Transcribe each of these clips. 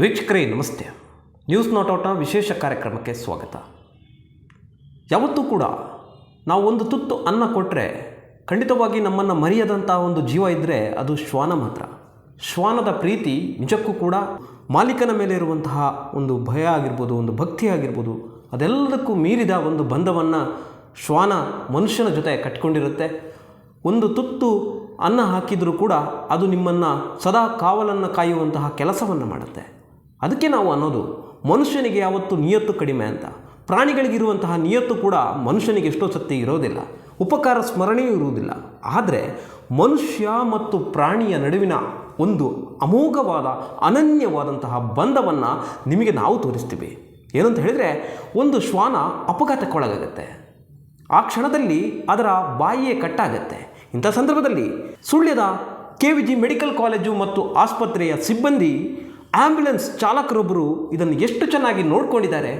ವೀಕ್ಷಕರೇ, ನಮಸ್ತೆ. ನ್ಯೂಸ್ ನೋಟೌಟ್ನ ವಿಶೇಷ ಕಾರ್ಯಕ್ರಮಕ್ಕೆ ಸ್ವಾಗತ. ಯಾವತ್ತೂ ಕೂಡ ನಾವು ಒಂದು ತುತ್ತು ಅನ್ನ ಕೊಟ್ಟರೆ ಖಂಡಿತವಾಗಿ ನಮ್ಮನ್ನು ಮರೆಯದಂಥ ಒಂದು ಜೀವ ಇದ್ದರೆ ಅದು ಶ್ವಾನ ಮಾತ್ರ. ಶ್ವಾನದ ಪ್ರೀತಿ ನಿಜಕ್ಕೂ ಕೂಡ ಮಾಲೀಕನ ಮೇಲೆ ಇರುವಂತಹ ಒಂದು ಭಯ ಆಗಿರ್ಬೋದು, ಒಂದು ಭಕ್ತಿ ಆಗಿರ್ಬೋದು, ಅದೆಲ್ಲದಕ್ಕೂ ಮೀರಿದ ಒಂದು ಬಂಧವನ್ನು ಶ್ವಾನ ಮನುಷ್ಯನ ಜೊತೆ ಕಟ್ಕೊಂಡಿರುತ್ತೆ. ಒಂದು ತುತ್ತು ಅನ್ನ ಹಾಕಿದರೂ ಕೂಡ ಅದು ನಿಮ್ಮನ್ನು ಸದಾ ಕಾವಲನ್ನು ಕಾಯುವಂತಹ ಕೆಲಸವನ್ನು ಮಾಡುತ್ತೆ. ಅದಕ್ಕೆ ನಾವು ಅನ್ನೋದು ಮನುಷ್ಯನಿಗೆ ಯಾವತ್ತು ನಿಯತ್ತು ಕಡಿಮೆ ಅಂತ. ಪ್ರಾಣಿಗಳಿಗಿರುವಂತಹ ನಿಯತ್ತು ಕೂಡ ಮನುಷ್ಯನಿಗೆ ಎಷ್ಟೋ ಸತ್ಯ ಇರೋದಿಲ್ಲ. ಉಪಕಾರ ಸ್ಮರಣೆಯೂ ಇರುವುದಿಲ್ಲ. ಆದರೆ ಮನುಷ್ಯ ಮತ್ತು ಪ್ರಾಣಿಯ ನಡುವಿನ ಒಂದು ಅಮೋಘವಾದ, ಅನನ್ಯವಾದಂತಹ ಬಂಧವನ್ನು ನಿಮಗೆ ನಾವು ತೋರಿಸ್ತೀವಿ. ಏನಂತ ಹೇಳಿದರೆ ಒಂದು ಶ್ವಾನ ಅಪಘಾತಕ್ಕೊಳಗಾಗತ್ತೆ. ಆ ಕ್ಷಣದಲ್ಲಿ ಅದರ ಬಾಯಿಯೇ ಕಟ್ಟಾಗತ್ತೆ. ಇಂಥ ಸಂದರ್ಭದಲ್ಲಿ ಸುಳ್ಯದ K V G medical college ಮತ್ತು ಆಸ್ಪತ್ರೆಯ ಸಿಬ್ಬಂದಿ ಆಂಬ್ಯುಲೆನ್ಸ್ ಚಾಲಕರೊಬ್ಬರು ಇದನ್ನು ಎಷ್ಟು ಚೆನ್ನಾಗಿ ನೋಡ್ಕೊಂಡಿದ್ದಾರೆ,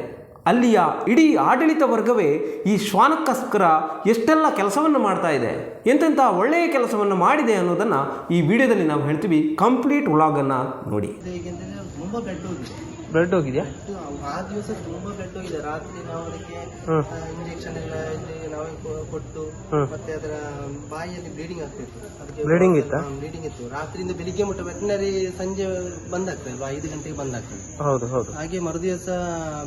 ಅಲ್ಲಿಯ ಇಡೀ ಆಡಳಿತ ವರ್ಗವೇ ಈ ಶ್ವಾನಕ್ಕೋಸ್ಕರ ಎಷ್ಟೆಲ್ಲ ಕೆಲಸವನ್ನು ಮಾಡ್ತಾ ಇದೆ, ಎಂತೆಂಥ ಒಳ್ಳೆಯ ಕೆಲಸವನ್ನು ಮಾಡಿದೆ ಅನ್ನೋದನ್ನು ಈ ವಿಡಿಯೋದಲ್ಲಿ ನಾವು ಹೇಳ್ತೀವಿ. ಕಂಪ್ಲೀಟ್ ವ್ಲಾಗನ್ನು ನೋಡಿ. ಬ್ಲಡ್ ಹೋಗಿದ್ಯಾ? ಆ ದಿವಸ ತುಂಬಾ ಬ್ಲಡ್ ಹೋಗಿದೆ. ರಾತ್ರಿ ನಾವು ಅದಕ್ಕೆ ಹ್ಮ್. ಇಂಜೆಕ್ಷನ್ ಎಲ್ಲ ಇಲ್ಲಿ ನಾವೇ ಕೊ- ಕೊಟ್ಟು ಹ್ಮ್. ಮತ್ತೆ ಅದರ ಬಾಯಿಯಲ್ಲಿ ಬ್ಲೀಡಿಂಗ್ ಆಗ್ತಿತ್ತು. ಅದಕ್ಕೆ Bleeding ಇತ್ತಾ? ಬ್ಲೀಡಿಂಗ್ ಇತ್ತು. ರಾತ್ರಿಯಿಂದ ಬೆಳಿಗ್ಗೆ ಮುಟ್ಟ ವೆಟನರಿ ಸಂಜೆ ಬಂದ್ ಆಗ್ತದೆ ಅಲ್ವಾ? ಐದು ಗಂಟೆಗೆ ಬಂದ್ ಆಗ್ತದೆ ಹೌದು ಹೌದು. ಹಾಗೆ ಮರುದಿವಸ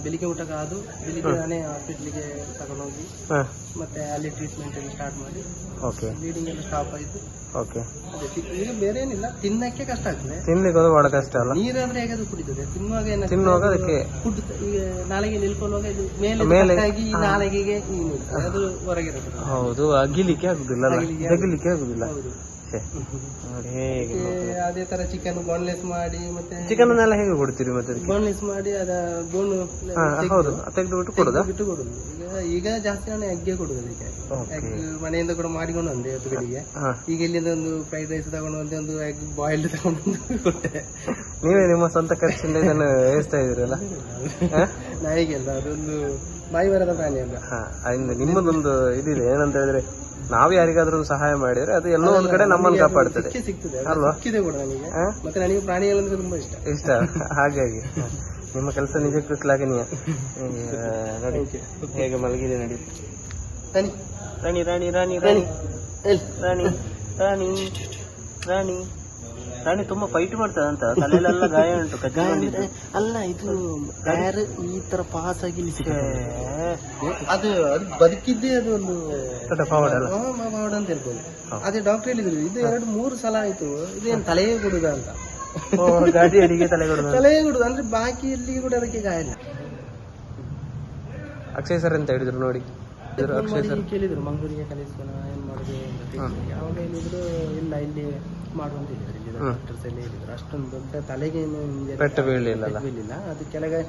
ಬೆಳಿಗ್ಗೆ ಊಟ ಅದು ಬೆಳಿಗ್ಗೆ ನಾನೇ ಹಾಸ್ಪಿಟ್ಲಿಗೆ ತಗೊಂಡೋಗಿ ಹಾಂ. ಮತ್ತೆ ಅಲ್ಲಿ ಟ್ರೀಟ್ಮೆಂಟ್ ಎಲ್ಲ ಸ್ಟಾರ್ಟ್ ಮಾಡಿ ಓಕೆ ಬ್ಲೀಡಿಂಗ್ ಎಲ್ಲ ಸ್ಟಾಪ್ ಆಯ್ತು. ಓಕೆ ಅದೇ ತಿ- ಈಗ ಬೇರೆ ಏನಿಲ್ಲ ತಿನ್ನಕ್ಕೆ ಕಷ್ಟ ಆಗ್ತದೆ. ತಿನ್ಲಿಕ್ಕೆ ಅದು ಭಾಳ ಕಷ್ಟ ಅಲ್ಲ? ನೀರಾದ್ರೆ ಹೇಗಾದ್ರೂ ಕುಡಿತದೆ. ತಿನ್ನುವಾಗ ಏನಾಗ್ತದೆ? ತಿನ್ನುವಾಗ ಅದಕ್ಕೆ ಫುಡ್ ಈಗ ನಾಳೆಗೆ ನಿಲ್ಕೊಳ್ಳುವಾಗ ಇದು ಮೇಲೆ ಕಟ್ಟಾಗಿ ಈ ಅದು ಹೊರಗಿರುತ್ತೆ ಹೌದು ಅಗಿಲಿಕ್ಕೆ ಆಗುದಿಲ್ಲ ಅಲ್ಲ? ಆಗುದಿಲ್ಲ. ನೋಡಿ ಹೇಗೆ ಅದೇ ತರ ಚಿಕನ್ ಬೋನ್ಲೆಸ್ ಮಾಡಿ ಮತ್ತೆ ಚಿಕನ್ ಎಲ್ಲ ಹೇಗೆ ಕೊಡ್ತೀರಿ ಮತ್ತೆ ಬೋನ್ಲೆಸ್ ಮಾಡಿ ಅದ ಬೋನ್ ಹೌದು. ತೆಗೆದು ಬಿಟ್ಟು ಕೊಡುದಾ? ಬಿಟ್ಟು ಕೊಡುದು. ಈಗ ಈಗ ಜಾಸ್ತಿ ನಾನು ಎಗ್ಗೆ ಕೊಡುದು ಅದಕ್ಕೆ ಓಕೆ ಎಗ್ ಮನೆಯಿಂದ ಕೂಡ ಮಾಡಿಕೊಂಡು ಬಂದೆ ಇವತ್ತು ಬೆಳಿಗ್ಗೆ. ಈಗ ಇಲ್ಲಿಂದ ಒಂದು ಫ್ರೈಡ್ ರೈಸ್ ತಗೊಂಡು ಬಂದೆ ಒಂದು ಎಗ್ ಬಾಯ್ಲ್ಡ್ ತಗೊಂಡು ಕೊಟ್ಟೆ ನೀವೇ ನಿಮ್ಮ ಸ್ವಂತ ಖರ್ಚಿಂದ ಇದನ್ನು ವ್ಯವಸ್ಥೆ ಇದ್ದೀರಲ್ಲ? ನಾಯಿಗೆಲ್ಲ ಅದೊಂದು ಬಾಯಿ ಬರದ ಪ್ರಾಣಿ ಅಲ್ಲ ನಿಮ್ಮದೊಂದು ಇದಿದೆ. ಏನಂತ ಹೇಳಿದ್ರೆ ನಾವು ಯಾರಿಗಾದ್ರೂ ಸಹಾಯ ಮಾಡಿದ್ರೆ ಅದು ಎಲ್ಲೋ ಒಂದ್ ಕಡೆ ನಮ್ಮನ್ನು ಕಾಪಾಡ್ತದೆ. ಸಿಗ್ತದೆ ಅಲ್ವಾ? ಕೂಡ ನನಗೆ ಮತ್ತೆ ನನಗೆ ಪ್ರಾಣಿಗಳಂದ್ರೆ ತುಂಬಾ ಇಷ್ಟ. ಇಷ್ಟ? ಹಾಗಾಗಿ ನಿಮ್ಮ ಕೆಲಸ ನಿಜಕ್ಕೂ ಶ್ಲಾಘನೀಯ. ನೋಡಿ. ಹೇಗೆ ಮಲಗಿದೆ ನಡೀತು ತನಿ ರಾಣಿ ರಾಣಿ ರಾಣಿ ರಾಣಿ. ಎಲ್ಲಿ? ರಾಣಿ ರಾಣಿ ರಾಣಿ. ರಾಣಿ ತುಂಬಾ ಫೈಟ್ ಮಾಡ್ತದಂತ ತಲೆಯಲ್ಲೆಲ್ಲ ಗಾಯ ಉಂಟು ಕಚ್ಚಿಕೊಂಡಿದ್ದು ಅಲ್ಲ ಇದು ಟೈರ್ ಈ ತರ ಪಾಸ್ ಆಗಿ ಅದು ಅದು ಬದುಕಿದ್ದೇ ಅದು ಒಂದು ಫಾರ್ವರ್ಡ್ ಅಂತ ಹೇಳ್ಬೋದು. ಅದೇ ಡಾಕ್ಟರ್ ಹೇಳಿದ್ರು ಇದು ಎರಡು ಮೂರು ಸಲ ಆಯ್ತು ಇದೇನು ತಲೆಯೇ ಕೊಡುದ ಅಂತ. ತಲೆ ಕೊಡೋದು ತಲೆಯೇ ಕೊಡುದು ಅಂದ್ರೆ ಬಾಕಿ ಎಲ್ಲಿಗೆ ಕೂಡ ಅದಕ್ಕೆ ಗಾಯ ಇಲ್ಲ ಅಕ್ಷಯ್ ಸರ್ ಅಂತ ಹೇಳಿದ್ರು ನೋಡಿ? ಅಕ್ಷಯ್ ಸರ್. ಕೇಳಿದ್ರು ಮಂಗಳೂರಿಗೆ ಕಲಿಸೋಣ ಏನ್ ಮಾಡುದು ಯಾವಾಗ ಅವಾಗ ಹೇಳಿದ್ರು ಇಲ್ಲ ಇಲ್ಲಿ ಮಾಡುವಂತ ಹೇಳಿದ್ರು ಇಲ್ಲಿ ಡಾಕ್ಟರ್ಸ್ ಎಲ್ಲ ಹೇಳಿದ್ರು. ಅಷ್ಟೊಂದು ದೊಡ್ಡ ತಲೆಗೆ ಪೆಟ್ಟು ಬೀಳಲಿಲ್ಲ ಬೀಳಿಲ್ಲ ಅದು ಕೆಳಗೆ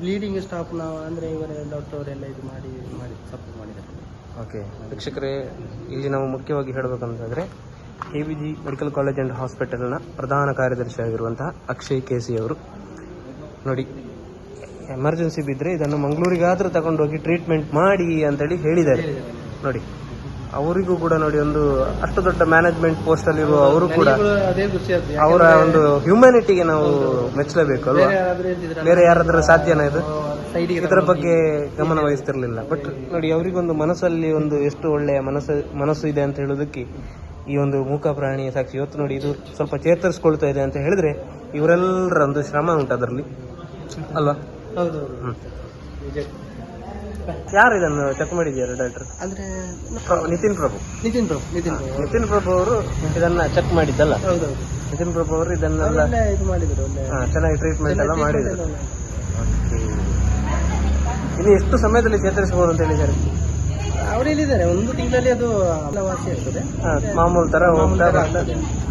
ಬ್ಲೀಡಿಂಗ್ ಸ್ಟಾಪ್ ನಾವು ಅಂದ್ರೆ ಇವರೆಲ್ಲ ಡಾಕ್ಟರ್ ಅವರೆಲ್ಲ ಇದು ಮಾಡಿ ಮಾಡಿ ಸಪೋರ್ಟ್ ಮಾಡಿದ್ದಾರೆ. ಓಕೆ. ವೀಕ್ಷಕರೇ, ಇಲ್ಲಿ ನಾವು ಮುಖ್ಯವಾಗಿ ಹೇಳಬೇಕಂತಂದರೆ K V G medical college and ಹಾಸ್ಪಿಟಲ್ನ ಪ್ರಧಾನ ಕಾರ್ಯದರ್ಶಿ ಆಗಿರುವಂತಹ ಅಕ್ಷಯ್ ಕೆ ಸಿ ಅವರು. ನೋಡಿ ಎಮರ್ಜೆನ್ಸಿ ಬಿದ್ದರೆ ಇದನ್ನು ಮಂಗಳೂರಿಗಾದರೂ ತಗೊಂಡೋಗಿ ಟ್ರೀಟ್ಮೆಂಟ್ ಮಾಡಿ ಅಂತೇಳಿ ಹೇಳಿದ್ದಾರೆ. ನೋಡಿ ಅವರಿಗೂ ಕೂಡ ನೋಡಿ ಒಂದು ಅಷ್ಟು ದೊಡ್ಡ ಮ್ಯಾನೇಜ್ಮೆಂಟ್ ಪೋಸ್ಟ್ ಪೋಸ್ಟಲ್ಲಿರುವ ಅವರು ಕೂಡ ಅವರ ಒಂದು ಹ್ಯೂಮ್ಯಾನಿಟಿಗೆ ನಾವು ಮೆಚ್ಚಲೇಬೇಕು ಅಲ್ವಾ? ಬೇರೆ ಯಾರಾದ್ರೂ ಸಾಧ್ಯನಾ ಇದು? ಇದರ ಬಗ್ಗೆ ಗಮನ ವಹಿಸ್ತಿರ್ಲಿಲ್ಲ. ಬಟ್ ನೋಡಿ ಅವರಿಗೊಂದು ಮನಸ್ಸಲ್ಲಿ ಒಂದು ಎಷ್ಟು ಒಳ್ಳೆಯ ಮನಸ್ಸು ಮನಸ್ಸು ಇದೆ ಅಂತ ಹೇಳೋದಕ್ಕೆ ಈ ಒಂದು ಮೂಕ ಪ್ರಾಣಿಯ ಸಾಕ್ಷಿ. ಇವತ್ತು ನೋಡಿ ಇದು ಸ್ವಲ್ಪ ಚೇತರಿಸ್ಕೊಳ್ತಾ ಇದೆ ಅಂತ ಹೇಳಿದ್ರೆ ಇವರೆಲ್ಲರ ಒಂದು ಶ್ರಮ ಉಂಟು ಅದರಲ್ಲಿ. ಅಲ್ವಾ? ಹೌದು ಯಾರು ಇದನ್ನು ಚೆಕ್ ಮಾಡಿದ್ಯಾರು ಡಾಕ್ಟರ್ ಅಂದ್ರೆ ನಿತಿನ್ ಪ್ರಭು. ನಿತಿನ್ ಪ್ರಭು ನಿತಿನ್ ಪ್ರಭು. ನಿತಿನ್ ಪ್ರಭು ಅವರು ಇದನ್ನ ಚೆಕ್ ಮಾಡಿದ್ದಲ್ಲ? ಹೌದೌದು. ನಿತಿನ್ ಪ್ರಭು ಅವರು ಇದನ್ನೆಲ್ಲ ಒಳ್ಳೆ ಇದು ಮಾಡಿದ್ರು ಒಳ್ಳೆ ಹಾ, ಚೆನ್ನಾಗಿ ಟ್ರೀಟ್ಮೆಂಟ್ ಎಲ್ಲ ಮಾಡಿದ್ರು. ಇನ್ನು ಎಷ್ಟು ಸಮಯದಲ್ಲಿ ಚೇತರಿಸಬಹುದು ಅಂತ ಹೇಳಿದ್ದಾರೆ? ಅವ್ರು ಹೇಳಿದ್ದಾರೆ ಒಂದು ತಿಂಗಳಲ್ಲಿ ಅದು ವಾಸಿ ಆಗ್ತದೆ. ಹಾ, ಮಾಮೂಲು ತರ ಹೋಗ್ತಾ.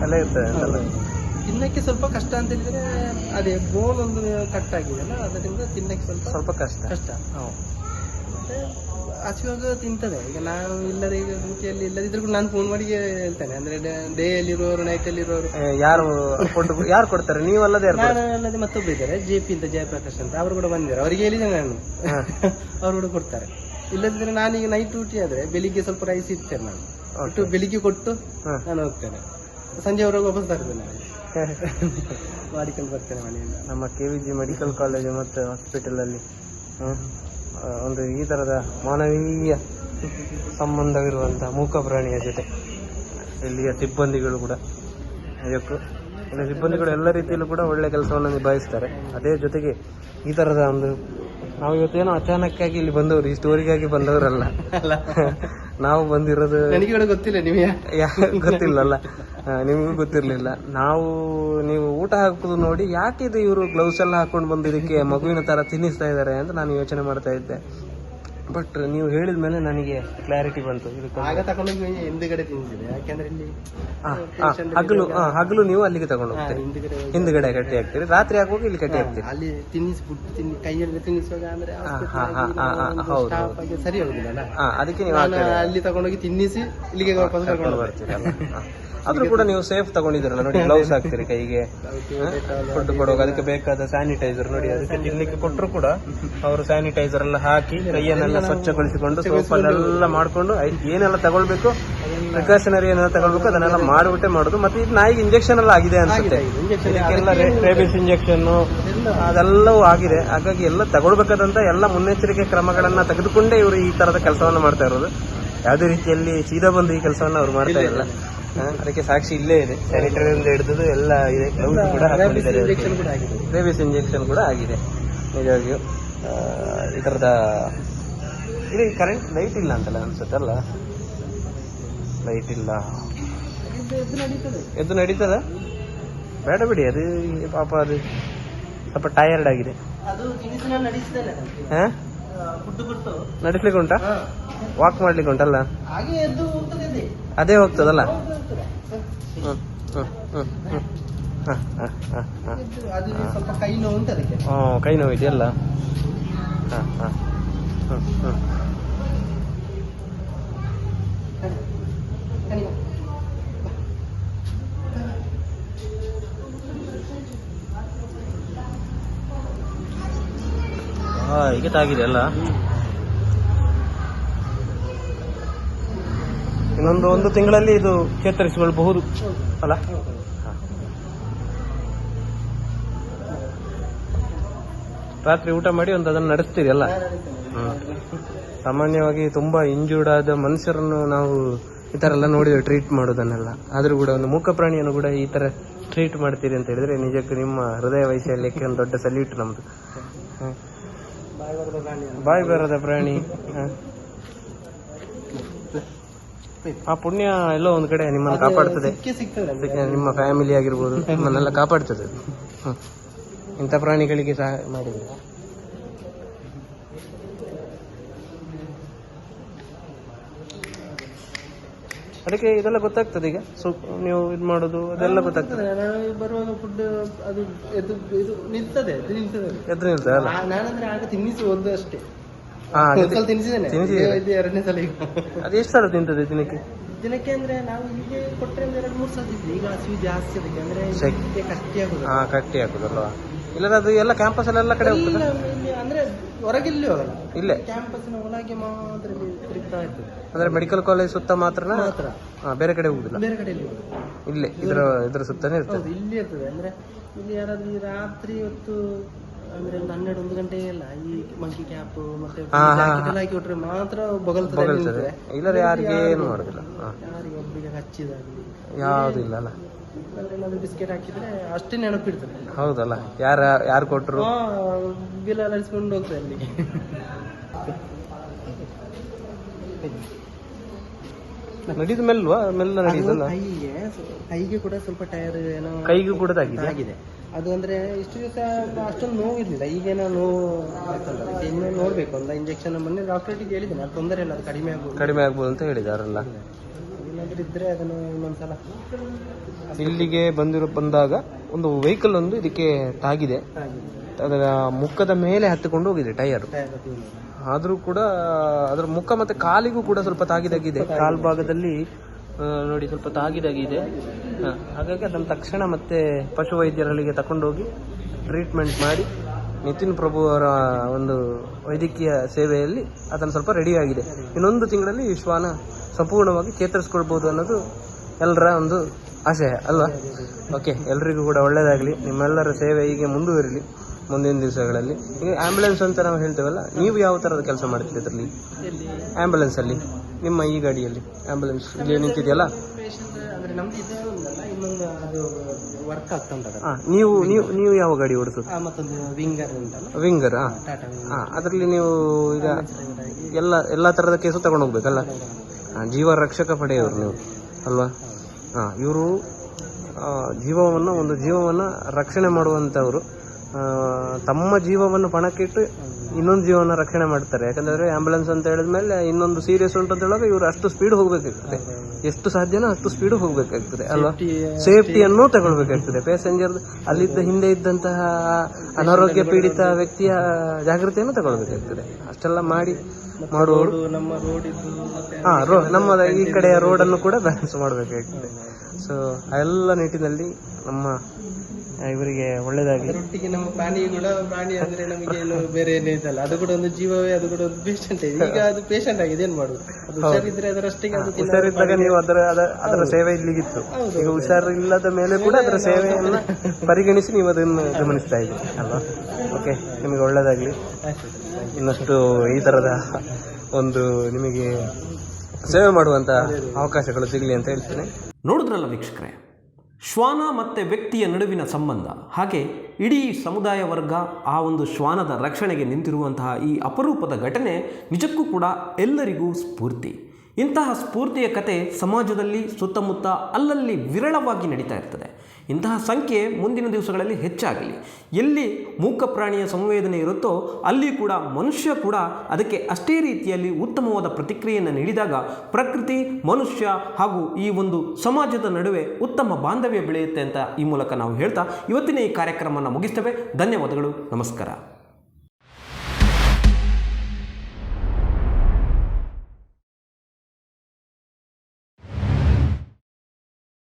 ಎಲ್ಲ ಇರ್ತದೆ ಅಂತಲ್ಲ. ತಿನ್ನಕ್ಕೆ ಸ್ವಲ್ಪ ಕಷ್ಟ ಅಂತ ಹೇಳಿದ್ರೆ ಅದೇ ಬೋನ್ ಒಂದು ಕಟ್ ಆಗಿದೆ ಅಲ್ಲ ಅದರಿಂದ ತಿನ್ನಕ್ಕೆ ಸ್ವಲ್ಪ ಸ್ವಲ್ಪ ಕಷ್ಟ. ಕಷ್ಟ. ಮತ್ತೆ ಹಸಿವಾಗ ತಿಂತದೆ. ಈಗ ನಾನು ಇಲ್ಲದೆ ಈಗ ಡ್ಯೂಟಿಯಲ್ಲಿ ಇಲ್ಲದಿದ್ರು ಕೂಡ ನಾನು ಫೋನ್ ಮಾಡಿ ಹೇಳ್ತೇನೆ. ಅಂದ್ರೆ ಡೇ ಅಲ್ಲಿರುವವರು ನೈಟ್ ಅಲ್ಲಿರುವವರು ಇರೋರು ಯಾರು ಫುಡ್ ಯಾರು ಕೊಡ್ತಾರೆ? ನೀವಲ್ಲದೆ ಯಾರು ನಾನು ಅಲ್ಲದೆ ಮತ್ತೊಬ್ಬ ಇದ್ದಾರೆ. ಜೆ ಪಿ ಅಂತ ಜಯಪ್ರಕಾಶ್ ಅಂತ. ಅವರು ಕೂಡ ಬಂದಿದ್ದಾರೆ. ಅವರಿಗೆ ಹೇಳಿದೆ ನಾನು. ಅವರು ಕೂಡ ಕೊಡ್ತಾರೆ. ಇಲ್ಲದಿದ್ರೆ ನಾನೀಗ ನೈಟ್ ಡ್ಯೂಟಿ ಆದ್ರೆ ಬೆಳಿಗ್ಗೆ ಸ್ವಲ್ಪ ರೈಸ್ ಇರ್ತೇನೆ ನಾನು. ಒಟ್ಟು ಬೆಳಿಗ್ಗೆ ಕೊಟ್ಟು ನಾನು ಹೋಗ್ತೇನೆ. ಸಂಜೆವರೆಗೆ ವಾಪಸ್ ತರ್ತೇನೆ ನಾನು. ಮಾಡಿಕೊಂಡು ಬರ್ತೇನೆ ಮನೆಯಿಂದ. ನಮ್ಮ K V G medical college ಮತ್ತು ಹಾಸ್ಪಿಟಲಲ್ಲಿ ಒಂದು ಈ ಥರದ ಮಾನವೀಯ ಸಂಬಂಧವಿರುವಂಥ ಮೂಕ ಪ್ರಾಣಿಯ ಜೊತೆ ಇಲ್ಲಿಯ ಸಿಬ್ಬಂದಿಗಳು ಕೂಡ ಇದಕ್ಕೂ ಇಲ್ಲಿ ಸಿಬ್ಬಂದಿಗಳು ಎಲ್ಲ ರೀತಿಯಲ್ಲೂ ಕೂಡ ಒಳ್ಳೆ ಕೆಲಸವನ್ನು ನಿಭಾಯಿಸ್ತಾರೆ. ಅದೇ ಜೊತೆಗೆ ಈ ಥರದ ಒಂದು ನಾವು ಇವತ್ತೇನೋ ಅಚಾನಕ್ಕಾಗಿ ಇಲ್ಲಿ ಬಂದವರು, ಈ ಸ್ಟೋರಿಗಾಗಿ ಬಂದವರಲ್ಲ. ನಾವು ಬಂದಿರೋದು ನನಗೆ ಗೊತ್ತಿಲ್ಲ ನಿಮಗೆ. ಗೊತ್ತಿಲ್ಲಲ್ಲ. ನಿಮಗೂ ಗೊತ್ತಿರಲಿಲ್ಲ. ನಾವು ನೀವು ಊಟ ಹಾಕೋದು ನೋಡಿ ಯಾಕಿದು ಇವರು ಗ್ಲೌಸ್ ಎಲ್ಲ ಹಾಕೊಂಡು ಬಂದು ಇದಕ್ಕೆ ಮಗುವಿನ ತರ ತಿನ್ನಿಸ್ತಾ ಇದ್ದಾರೆ ಅಂತ ನಾನು ಯೋಚನೆ ಮಾಡ್ತಾ ಇದ್ದೆ. ಬಟ್ ನೀವು ಹೇಳಿದ ಮೇಲೆ ನನಗೆ ಕ್ಲಾರಿಟಿ ಬಂತು. ಇದಕ್ಕೆ ಆಗ ತಗೊಂಡೋಗಿ ಹಿಂದ್ಗಡೆ ತಿಂದಿದೆ ಯಾಕೆಂದ್ರೆ ಇಲ್ಲಿ ಹಗಲು ಹಗಲು ನೀವು ಅಲ್ಲಿಗೆ ತಗೊಂಡು ಹೋಗ್ತೀರಿ ಹಿಂದ್ಗಡೆ ಹಿಂದ್ಗಡೆ ಕಟ್ಟಿ ಹಾಕ್ತೀರಿ ರಾತ್ರಿ ಹಾಕುವಾಗ ಇಲ್ಲಿ ಕಟ್ಟಿ ಹಾಕ್ತೀರಿ ಅಲ್ಲಿ ತಿನ್ನಿಸ್ಬಿಟ್ಟು ತಿನ್ನಿ ಕೈಯಲ್ಲಿ ತಿನ್ನಿಸುವಾಗ ಅಂದ್ರೆ ಹೌದು, ಸರಿ ಹೋಗುದಿಲ್ಲ? ಅದಕ್ಕೆ ನೀವು ಅಲ್ಲಿ ತಗೊಂಡೋಗಿ ತಿನ್ನಿಸಿ ಇಲ್ಲಿಗೆ ವಾಪಸ್ ಕರ್ಕೊಂಡು ಬರ್ತೀರಿ ಆದ್ರೂ ಕೂಡ ನೀವು ಸೇಫ್ ತಗೊಂಡಿದ್ದೀರಲ್ಲ. ನೋಡಿ ಗ್ಲೌಸ್ ಹಾಕ್ತೀರಿ ಕೈಗೆ. ಫುಡ್ ಕೊಡುವಾಗ ಅದಕ್ಕೆ ಬೇಕಾದ ಸ್ಯಾನಿಟೈಸರ್ ನೋಡಿ ಅದಕ್ಕೆ ತಿನ್ಲಿಕ್ಕೆ ಕೊಟ್ಟರು ಕೂಡ ಅವರು ಸ್ಯಾನಿಟೈಸರ್ ಎಲ್ಲ ಹಾಕಿ ಕೈಯನ್ನೆಲ್ಲ ಸ್ವಚ್ಛಗೊಳಿಸಿಕೊಂಡು ಸೋಪಲ್ಲೆಲ್ಲ ಮಾಡ್ಕೊಂಡು ಮಾಡಿಕೊಂಡು ಏನೆಲ್ಲ ತಗೊಳ್ಬೇಕು? ಪ್ರಿಕಾಷನರಿ ಏನೆಲ್ಲ ತಗೊಳ್ಬೇಕು? ಅದನ್ನೆಲ್ಲ ಮಾಡಿಬಿಟ್ಟೆ ಮಾಡುದು. ಮತ್ತೆ ಇದು ನಾಯಿಗೆ ಇಂಜೆಕ್ಷನ್ ಎಲ್ಲ ಆಗಿದೆ ಅನ್ಸುತ್ತೆ. ಇದಕ್ಕೆಲ್ಲ ರೇಬಿಸ್ ಇಂಜೆಕ್ಷನ್ ಅದೆಲ್ಲವೂ ಆಗಿದೆ. ಹಾಗಾಗಿ ಎಲ್ಲ ತಗೊಳ್ಬೇಕಾದಂತ ಎಲ್ಲ ಮುನ್ನೆಚ್ಚರಿಕೆ ಕ್ರಮಗಳನ್ನ ತೆಗೆದುಕೊಂಡೇ ಇವರು ಈ ತರದ ಕೆಲಸವನ್ನ ಮಾಡ್ತಾ ಇರೋದು. ಯಾವುದೇ ರೀತಿಯಲ್ಲಿ ಸೀದಾ ಬಂದು ಈ ಕೆಲಸವನ್ನ ಅವ್ರು ಮಾಡ್ತಾ ಇಲ್ಲ ಅದಕ್ಕೆ ಸಾಕ್ಷಿ ಇಲ್ಲೇ ಇದೆ. ಸ್ಯಾನಿಟರಿ ಇಂದ ಹಿಡಿದು ಎಲ್ಲ ಇದೆ. ಗ್ಲೌಸ್ ಕೂಡ ಹಾಕೊಂಡಿದ್ದಾರೆ ರೇಬಿಸ್ ಇಂಜೆಕ್ಷನ್ ಕೂಡ ಆಗಿದೆ. ನಿಜವಾಗಿಯೂ ಈ ಥರದ ಇದು ಕರೆಂಟ್ ಲೈಟ್ ಇಲ್ಲ ಅಂತಲ್ಲ ಅನ್ಸುತ್ತಲ್ಲ ಲೈಟ್ ಇಲ್ಲ. ಎದ್ದು ನಡೀತದ? ಬೇಡ ಬಿಡಿ ಅದು ಪಾಪ ಅದು ಸ್ವಲ್ಪ ಟಯರ್ಡ್ ಆಗಿದೆ. ನಡಿಸ್ಲಿಕ್ಕೆ ಉಂಟಾ? ವಾಕ್ ಮಾಡ್ಲಿಕ್ಕೆ ಉಂಟಲ್ಲ ಅದೇ ಹೋಗ್ತದಲ್ಲ? ಕೈ ನೋವು ಇದೆಯಲ್ಲ? ಹ, ಹ. ಹ್ಮ್, ಹ್ಮ್. ಈಗ ತಾಗಿದೆ ಅಲ್ಲ ಇನ್ನೊಂದು ಒಂದು ತಿಂಗಳಲ್ಲಿ ಇದು ಚೇತರಿಸಿಕೊಳ್ಳಬಹುದು ಅಲ್ಲ. ರಾತ್ರಿ ಊಟ ಮಾಡಿ ಒಂದು ಅದನ್ನು ನಡೆಸ್ತೀರಿ, ಅಲ್ಲ. ಸಾಮಾನ್ಯವಾಗಿ ತುಂಬಾ ಇಂಜೂರ್ಡ್ ಆದ ಮನುಷ್ಯರನ್ನು ನಾವು ಈ ತರ ಎಲ್ಲ ನೋಡಿದ್ರೆ ಟ್ರೀಟ್ ಮಾಡೋದನ್ನೆಲ್ಲ ಆದ್ರೂ ಕೂಡ ಒಂದು ಮೂಕ ಪ್ರಾಣಿಯನ್ನು ಕೂಡ ಈ ತರ ಟ್ರೀಟ್ ಮಾಡ್ತೀರಿ ಅಂತ ಹೇಳಿದ್ರೆ ನಿಜಕ್ಕೂ ನಿಮ್ಮ ಹೃದಯ ವಯಸ್ಸಲ್ಲಿ ಒಂದು ದೊಡ್ಡ ಸಲ್ಯೂಟ್ ನಮ್ದು. ಬಾಯಿ ಬರದ ಪ್ರಾಣಿ. ಆ ಪುಣ್ಯ ಎಲ್ಲೋ ಒಂದ್ ಕಡೆ ನಿಮ್ಮನ್ನು ಕಾಪಾಡ್ತದೆ. ನಿಮ್ಮ ಫ್ಯಾಮಿಲಿ ಆಗಿರ್ಬೋದು ನಿಮ್ಮನ್ನೆಲ್ಲ ಕಾಪಾಡ್ತದೆ. ಇಂಥ ಪ್ರಾಣಿಗಳಿಗೆ ಸಹಾಯ ಮಾಡಿದ್ರೆ. ಅದಕ್ಕೆ ಇದೆಲ್ಲ ಗೊತ್ತಾಗ್ತದೆ ಈಗ. ಸ್ವಲ್ಪ ನೀವು ಇದು ಮಾಡೋದು ಅದೆಲ್ಲ ಗೊತ್ತಾಗ್ತದೆ. ನಾನು ಬರುವಾಗ ಫುಡ್ ಅದು ಎದ್ದು ಇದು ನಿಲ್ತದೆ ಅದು ನಿಲ್ತದೆ. ಎದ್ದು ಎದುರು ನಿಲ್ತದೆ ಅಲ್ಲ? ನಾ- ನಾನಂದ್ರೆ ಆಗ ತಿನ್ನಿಸಿ ಒಂದು ಅಷ್ಟೇ. ಹಾ ಅದಕ್ಕೆ ಒಂದು ಸಲ ತಿನ್ನಿಸಿದ್ದೇನೆ. ತಿನ್ನಿಸಿದ್ದೀರಾ? ಇದು- ಇದು ಎರಡನೇ ಸಲ ಈಗ. ಅದು ಎಷ್ಟು ಸಲ ತಿಂತದೆ ದಿನಕ್ಕೆ? ದಿನಕ್ಕೆ ಅಂದ್ರೆ ನಾವು ಹೀಗೆ ಕೊಟ್ಟರೆ ಒಂದು ಎರಡು ಮೂರು ಸಲ ತಿಂತೀವಿ. ಈಗ ಹಸಿವು ಜಾಸ್ತಿ ಅದಕ್ಕೆ ಅಂದ್ರೆ ಕಟ್ಟಿ ಆಗುದು ಹಾ ಕಟ್ಟಿ ಹಾಕುದಲ್ವಾ ಇಲ್ಲದ್ರೆ ಅದು ಎಲ್ಲ ಕ್ಯಾಂಪಸ್ ಎಲ್ಲ ಕಡೆ ಹೋಗ್ತದೆ? ಅಂದ್ರೆ ಹೊರಗಿಲ್ಲಿ ಹೋಗಲ್ಲ. ಇಲ್ಲೇ? ಕ್ಯಾಂಪಸ್ನ ಒಳಗೆ ಮಾತ್ರ ಇಲ್ಲಿ ತಿರುಗ್ತಾ ಇರ್ತದೆ. ಅಂದ್ರೆ ಮೆಡಿಕಲ್ ಕಾಲೇಜ್ ಸುತ್ತ ಮಾತ್ರನಾ? ಮಾತ್ರ. ಹಾ, ಬೇರೆ ಕಡೆ ಹೋಗುದಿಲ್ಲ? ಬೇರೆ ಕಡೆ ಇಲ್ಲಿ ಇಲ್ಲೇ ಇದ್ರ ಇದ್ರ ಸುತ್ತನೇ ಇರ್ತದೆ. ಇಲ್ಲಿ ಇರ್ತದೆ. ಅಂದ್ರೆ ಇಲ್ಲಿ ಯಾರಾದ್ರೂ ಈ ರಾತ್ರಿ ಹೊತ್ತು ಅಂದ್ರೆ ಒಂದು ಹನ್ನೆರಡು ಒಂದು ಗಂಟೆ ಎಲ್ಲ ಈ ಮಂಕಿ ಕ್ಯಾಪ್ ಮತ್ತೆ ಜಾಕೆಟ್ ಹಾಕಿ ಕೊಟ್ರೆ ಮಾತ್ರ ಬಗಲ್ತದೆ ಇಲ್ಲ ಯಾರಿಗೇನು ಯಾರಿಗೆ ಏನು ಮಾಡುದಿಲ್ಲ. ಯಾರಿಗೆ ಒಬ್ಬರಿಗೆ ಹಚ್ಚಿದಾಗಲಿ. ಯಾವ್ದು ಇಲ್ಲ ಅಲ್ಲ. ಅಂದ್ರೆ ಏನಾದ್ರು ಬಿಸ್ಕೆಟ್ ಹಾಕಿದ್ರೆ ಅಷ್ಟೇ ನೆನಪಿಡ್ತದೆ ಹೌದಲ್ಲ? ಯಾರ ಯಾರು ಕೊಟ್ಟರು ಬಿಲ್ ಎಲ್ಲ ಅಳಿಸ್ಕೊಂಡು ಹೋಗ್ತದೆ ಅಲ್ಲಿ. ನಡೀದ ಮೆಲ್ವಾ ಮೆಲ್ಲ ನಡೀದಲ್ಲ ಕೈಗೆ ಕೈಗೆ ಕೂಡ ಸ್ವಲ್ಪ ಟೈರ್ ಏನೋ ಕೈಗೂ ಕೂಡ ಆಗಿದೆ ಆಗಿದೆ. ಅದು ಅಂದ್ರೆ ಇಷ್ಟು ದಿವಸ ಅಷ್ಟೊಂದು ನೋವಿರ್ಲಿಲ್ಲ. ಈಗೇನೋ ನೋವು ಆಗ್ತದೆ ಇನ್ನು ನೋಡ್ಬೇಕು. ಅಂತ ಇಂಜೆಕ್ಷನ್ ಮೊನ್ನೆ ಡಾಕ್ಟರ್ಗೆ ಹೇಳಿದ್ದೇನೆ ಅದು ತೊಂದರೆ ಇಲ್ಲ ಅದು ಕಡಿಮೆ ಆಗ್ಬೋದು. ಕಡಿಮೆ ಆಗ್ಬೋದು ಅಂತ ಹೇಳಿದಾರಲ್ಲ. ಏನಾದ್ರೂ ಇದ್ರೆ ಅದನ್ನು ಇನ್ನೊಂದ್ಸಲ ಇಲ್ಲಿಗೆ ಬಂದಿರೋ ಬಂದಾಗ ಒಂದು ವೆಹಿಕಲ್ ಒಂದು ಇದಕ್ಕೆ ತಾಗಿದೆ. ಅದರ ಮುಖದ ಮೇಲೆ ಹತ್ತಿಕೊಂಡು ಹೋಗಿದೆ ಟೈರ್ ಆದರೂ ಕೂಡ ಅದರ ಮುಖ ಮತ್ತೆ ಕಾಲಿಗೂ ಕೂಡ ಸ್ವಲ್ಪ ತಾಗಿದಾಗಿದೆ. ಕಾಲ್ ಭಾಗದಲ್ಲಿ ನೋಡಿ ಸ್ವಲ್ಪ ತಾಗಿದಾಗಿದೆ. ಹಾಗಾಗಿ ಅದನ್ನು ತಕ್ಷಣ ಮತ್ತೆ ಪಶು ವೈದ್ಯರಲ್ಲಿಗೆ ತಕೊಂಡೋಗಿ ಟ್ರೀಟ್ಮೆಂಟ್ ಮಾಡಿ. ನಿತಿನ್ ಪ್ರಭು ಅವರ ಒಂದು ವೈದ್ಯಕೀಯ ಸೇವೆಯಲ್ಲಿ ಅದನ್ನು ಸ್ವಲ್ಪ ರೆಡಿಯಾಗಿದೆ ಇನ್ನೊಂದು ತಿಂಗಳಲ್ಲಿ ಈ ಶ್ವಾನ ಸಂಪೂರ್ಣವಾಗಿ ಚೇತರಿಸ್ಕೊಳ್ಬೋದು ಅನ್ನೋದು ಎಲ್ಲರ ಒಂದು ಆಶಯ, ಅಲ್ವಾ? ಓಕೆ ಎಲ್ರಿಗೂ ಕೂಡ ಒಳ್ಳೆಯದಾಗಲಿ ನಿಮ್ಮೆಲ್ಲರ ಸೇವೆ ಹೀಗೆ ಮುಂದುವರಿಲಿ ಮುಂದಿನ ದಿವಸಗಳಲ್ಲಿ. ಈಗ ಆಂಬ್ಯುಲೆನ್ಸ್ ಅಂತ ನಾವು ಹೇಳ್ತೇವಲ್ಲ, ನೀವು ಯಾವ ಥರದ ಕೆಲಸ ಮಾಡ್ತೀರಿ ಅದರಲ್ಲಿ? ಆ್ಯಂಬುಲೆನ್ಸಲ್ಲಿ ನಿಮ್ಮ ಈ ಗಾಡಿಯಲ್ಲಿ ಆಂಬ್ಯುಲೆನ್ಸ್ ಇಲ್ಲಿ ನಿಂತಿದೆಯಲ್ಲ? ವರ್ಕ್ ನೀವು ನೀವು ನೀವು ಯಾವ ಗಾಡಿ ಓಡಿಸೋದು? ಮತ್ತೊಂದು ವಿಂಗರ್ ಉಂಟಲ್ಲ? ವಿಂಗರ್ ಅದರಲ್ಲಿ ನೀವು ಈಗ ಎಲ್ಲ ಎಲ್ಲ ತರದ ಕೇಸು ತಗೊಂಡು ಹೋಗ್ಬೇಕಲ್ಲ? ಜೀವ ರಕ್ಷಕ ಪಡೆಯವರು ನೀವು ಅಲ್ವಾ? ಹಾ ಇವರು ಜೀವವನ್ನ ಒಂದು ಜೀವವನ್ನ ರಕ್ಷಣೆ ಮಾಡುವಂಥವ್ರು. ತಮ್ಮ ಜೀವವನ್ನು ಪಣಕ್ಕಿಟ್ಟು ಇನ್ನೊಂದು ಜೀವನ ರಕ್ಷಣೆ ಮಾಡ್ತಾರೆ. ಯಾಕಂದ್ರೆ ಆಂಬುಲೆನ್ಸ್ ಅಂತ ಹೇಳಿದ್ಮೇಲೆ ಇನ್ನೊಂದು ಸೀರಿಯಸ್ ಉಂಟು ಅಂತ ಹೇಳುವಾಗ ಇವರು ಅಷ್ಟು ಸ್ಪೀಡ್ ಹೋಗ್ಬೇಕಾಗ್ತದೆ. ಎಷ್ಟು ಸಾಧ್ಯನೋ ಅಷ್ಟು ಸ್ಪೀಡ್ ಹೋಗ್ಬೇಕಾಗ್ತದೆ ಅಲ್ವಾ? ಸೇಫ್ಟಿಯನ್ನು ತಗೊಳ್ಬೇಕಾಗ್ತದೆ. ಪ್ಯಾಸೆಂಜರ್ ಅಲ್ಲಿದ್ದ ಹಿಂದೆ ಇದ್ದಂತಹ ಅನಾರೋಗ್ಯ ಪೀಡಿತ ವ್ಯಕ್ತಿಯ ಜಾಗೃತಿಯನ್ನು ತಗೊಳ್ಬೇಕಾಗ್ತದೆ. ಅಷ್ಟೆಲ್ಲ ಮಾಡಿ ಮಾಡುವವರು. ಹಾ ರೋ ನಮ್ಮ ಈ ಕಡೆಯ ರೋಡನ್ನು ಕೂಡ ಬ್ಯಾಲೆನ್ಸ್ ಮಾಡಬೇಕಾಗ್ತದೆ. ಸೊ ಆ ಎಲ್ಲ ನಿಟ್ಟಿನಲ್ಲಿ ನಮ್ಮ ಇವರಿಗೆ ಒಳ್ಳೇದಾಗಿ ಅದರೊಟ್ಟಿಗೆ ನಮ್ಮ ಪ್ರಾಣಿ ಕೂಡ ಪ್ರಾಣಿ ಅಂದ್ರೆ ನಮಗೆ ಏನು ಬೇರೆ ಏನು ಇದಲ್ಲ. ಅದು ಕೂಡ ಒಂದು ಜೀವವೇ ಅದು ಕೂಡ ಒಂದು ಪೇಷಂಟ್ ಈಗ ಅದು ಪೇಷಂಟ್ ಆಗಿದೆ ಏನ್ ಮಾಡುದು? ಅದು ಹುಷಾರಿದ್ರೆ ಅದರಷ್ಟಿಗೆ ಅದು ತಿನ್ನ- ಹುಷಾರಿದ್ದಾಗ ನೀವು ಅದರ ಅದರ ಸೇವೆ ಇಲ್ಲಿಗಿತ್ತು. ಈಗ ಹುಷಾರಿಲ್ಲದ ಮೇಲೆ ಕೂಡ ಅದರ ಸೇವೆಯನ್ನ ಪರಿಗಣಿಸಿ ನೀವು ಅದನ್ನು ಗಮನಿಸ್ತಾ ಇದ್ದೀರಿ ಅಲ್ವಾ? ಓಕೆ ನಿಮಗೆ ಒಳ್ಳೇದಾಗಲಿ. ಇನ್ನಷ್ಟು ಈ ತರದ ಒಂದು ನಿಮಗೆ ಸೇವೆ ಮಾಡುವಂತ ಅವಕಾಶಗಳು ಸಿಗಲಿ ಅಂತ ಹೇಳ್ತೇನೆ. ನೋಡಿದ್ರಲ್ಲ ವೀಕ್ಷಕರೇ ಶ್ವಾನ ಮತ್ತು ವ್ಯಕ್ತಿಯ ನಡುವಿನ ಸಂಬಂಧ. ಹಾಗೆ ಇಡೀ ಸಮುದಾಯ ವರ್ಗ ಆ ಒಂದು ಶ್ವಾನದ ರಕ್ಷಣೆಗೆ ನಿಂತಿರುವಂತಹ ಈ ಅಪರೂಪದ ಘಟನೆ ನಿಜಕ್ಕೂ ಕೂಡ ಎಲ್ಲರಿಗೂ ಸ್ಫೂರ್ತಿ. ಇಂತಹ ಸ್ಫೂರ್ತಿಯ ಕತೆ ಸಮಾಜದಲ್ಲಿ ಸುತ್ತಮುತ್ತ ಅಲ್ಲಲ್ಲಿ ವಿರಳವಾಗಿ ನಡೀತಾ ಇರ್ತದೆ. ಇಂತಹ ಸಂಖ್ಯೆ ಮುಂದಿನ ದಿವಸಗಳಲ್ಲಿ ಹೆಚ್ಚಾಗಲಿ. ಎಲ್ಲಿ ಮೂಕ ಪ್ರಾಣಿಯ ಸಂವೇದನೆ ಇರುತ್ತೋ ಅಲ್ಲಿ ಕೂಡ ಮನುಷ್ಯ ಕೂಡ ಅದಕ್ಕೆ ಅಷ್ಟೇ ರೀತಿಯಲ್ಲಿ ಉತ್ತಮವಾದ ಪ್ರತಿಕ್ರಿಯೆಯನ್ನು ನೀಡಿದಾಗ ಪ್ರಕೃತಿ, ಮನುಷ್ಯ ಹಾಗೂ ಈ ಒಂದು ಸಮಾಜದ ನಡುವೆ ಉತ್ತಮ ಬಾಂಧವ್ಯ ಬೆಳೆಯುತ್ತೆ ಅಂತ ಈ ಮೂಲಕ ನಾವು ಹೇಳ್ತಾ ಇವತ್ತಿನ ಈ ಕಾರ್ಯಕ್ರಮವನ್ನು ಮುಗಿಸ್ತೇವೆ. ಧನ್ಯವಾದಗಳು. ನಮಸ್ಕಾರ.